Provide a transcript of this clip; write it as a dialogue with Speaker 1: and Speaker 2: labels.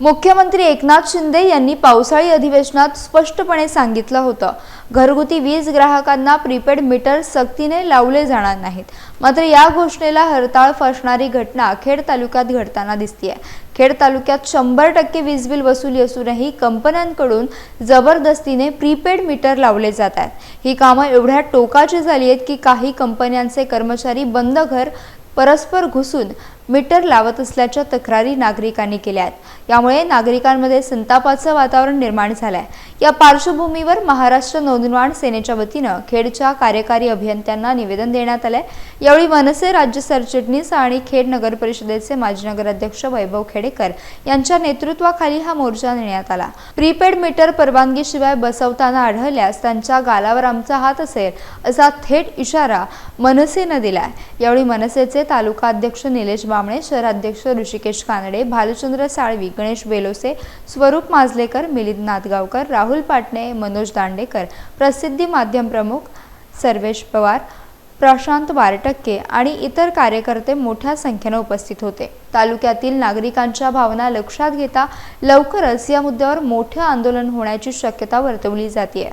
Speaker 1: मुख्यमंत्री एकनाथ शिंदे यांनी पावसाळी अधिवेशनात स्पष्टपणे सांगितलं होतं घरगुती वीज ग्राहकांना प्रीपेड मीटर सक्तीने लावले जाणार नाहीत. मात्र या घोषणेला हरताळ फसणारी घटना खेड तालुक्यात घडताना दिसतीये. खेड तालुक्यात शंभर टक्के वीज बिल वसुली असूनही कंपन्यांकडून जबरदस्तीने प्रीपेड मीटर लावले जात आहेत. ही कामं एवढ्या टोकाची झाली आहेत की काही कंपन्यांचे कर्मचारी बंद घर परस्पर घुसून मीटर लावत असल्याच्या तक्रारी नागरिकांनी केल्या आहेत यामुळे नागरिकांमध्ये संतापाचं वातावरण निर्माण झालं आहे या पार्श्वभूमीवर महाराष्ट्र नोंदणवाण सेनेच्या वतीनं खेडच्या कार्यकारी अभियंत्यांना निवेदन देण्यात आलंय. यावेळी मनसे राज्य सरचिटणीस आणि खेड नगर परिषदेचे माजी नगराध्यक्ष वैभव खेडेकर यांच्या नेतृत्वाखाली हा मोर्चा नेण्यात आला. प्रीपेड मीटर परवानगीशिवाय बसवताना आढळल्यास त्यांच्या गालावर आमचा हात असेल असा थेट इशारा मनसेनं दिलाय. यावेळी मनसेचे तालुका अध्यक्ष निलेश बामणे शहराध्यक्ष ऋषिकेश कानडे भालचंद्र साळवी गणेश बेलोसे स्वरूप माजलेकर मिलिंद नादगावकर राहुल पाटणे मनोज दांडेकर प्रसिद्धी माध्यम प्रमुख सर्वेश पवार प्रशांत बारटक्के आणि इतर कार्यकर्ते मोठ्या संख्येनं उपस्थित होते. तालुक्यातील नागरिकांच्या भावना लक्षात घेता लवकरच या मुद्द्यावर मोठे आंदोलन होण्याची शक्यता वर्तवली जाते